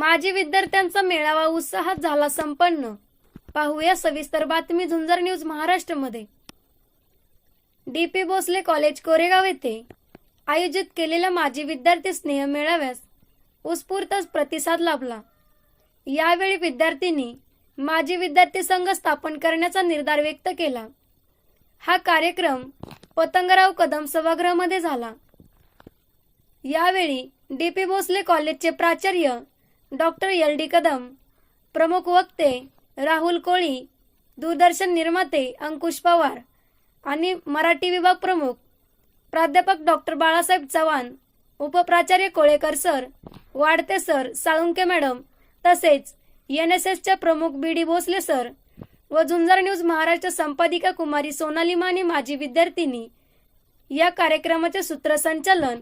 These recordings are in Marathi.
माजी विद्यार्थ्यांचा मेळावा उत्साहात झाला संपन्न. पाहूया सविस्तर बातमी झुंजर न्यूज महाराष्ट्रमध्ये. डीपी भोसले कॉलेज कोरेगाव येथे आयोजित केलेल्या माजी विद्यार्थी स्नेह मेळाव्यास उत्स्फूर्त प्रतिसाद लाभला. यावेळी विद्यार्थ्यांनी माजी विद्यार्थी संघ स्थापन करण्याचा निर्धार व्यक्त केला. हा कार्यक्रम पतंगराव कदम सभागृहामध्ये झाला. यावेळी डी पी भोसले कॉलेजचे प्राचार्य डॉक्टर एल डी कदम प्रमुख वक्ते राहुल कोळी दूरदर्शन निर्माते अंकुश पवार आणि मराठी विभाग प्रमुख प्राध्यापक doctor Balasaheb Chavan उपप्राचार्य Kolekar sir Wadte sir Salunke madam तसेच एन एस एसच्या प्रमुख बी डी भोसले सर व झुंजार न्यूज महाराष्ट्र संपादिका कुमारी सोनाली माने माजी विद्यार्थिनी या कार्यक्रमाचे सूत्रसंचालन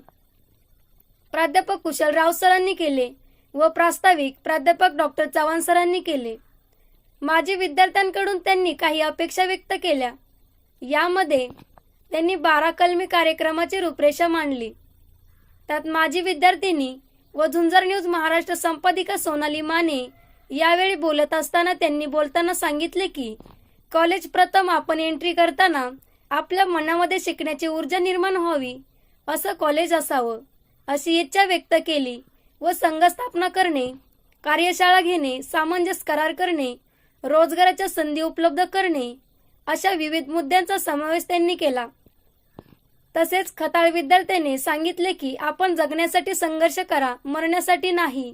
प्राध्यापक कुशलराव सरांनी केले. व प्रास्ताविक प्राध्यापक डॉक्टर चव्हाण सरांनी केले. माजी विद्यार्थ्यांकडून त्यांनी काही अपेक्षा व्यक्त केल्या. यामध्ये त्यांनी बारा कलमी कार्यक्रमाची रूपरेषा मांडली. त्यात माजी विद्यार्थिनी व झुंजर न्यूज महाराष्ट्र संपादिका सोनाली माने यावेळी बोलत असताना त्यांनी बोलताना सांगितले की कॉलेज प्रथम आपण एंट्री करताना आपल्या मनामध्ये शिकण्याची ऊर्जा निर्माण व्हावी असं कॉलेज असावं अशी इच्छा व्यक्त केली. व संघ स्थापना करणे कार्यशाळा घेणे सामंजस्य करार करणे रोजगाराच्या संधी उपलब्ध करणे अशा विविध मुद्द्यांचा समावेश त्यांनी केला. तसेच खताळ विद्यार्थ्यांनी सांगितले की आपण जगण्यासाठी संघर्ष करा मरण्यासाठी नाही.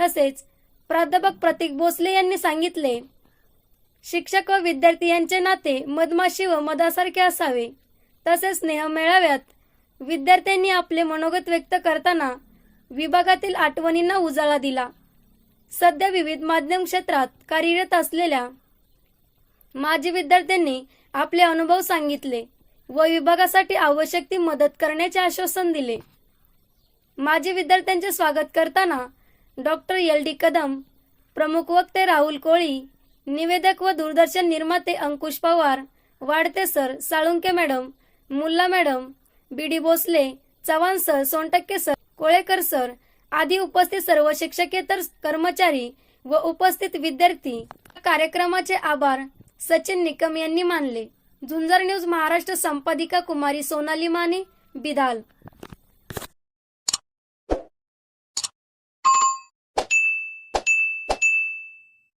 तसेच प्राध्यापक प्रतीक भोसले यांनी सांगितले शिक्षक व विद्यार्थी यांचे नाते मधमाशी व मधासारखे असावे. तसेच स्नेह मेळाव्यात विद्यार्थ्यांनी आपले मनोगत व्यक्त करताना विभागातील आठवणींना उजाळा दिला. सध्या विविध माध्यम क्षेत्रात कार्यरत असलेल्या माजी विद्यार्थ्यांनी आपले अनुभव सांगितले व विभागासाठी आवश्यक ती मदत करण्याचे आश्वासन दिले. माजी विद्यार्थ्यांचे स्वागत करताना डॉक्टर एल. डी. कदम प्रमुख वक्ते राहुल कोळी निवेदक व दूरदर्शन निर्माते Ankush Pawar Wadte sir Salunke madam Mulla madam B. D. Bhosale Chavan sir Sontakke sir Kolekar sir आदी उपस्थित सर्व शिक्षकेतर कर्मचारी व उपस्थित विद्यार्थी कार्यक्रमाचे आभार. सचिन निकम यांनी मानले. झुंजार न्यूज महाराष्ट्र संपादिका कुमारी सोनाली माने बिदाल.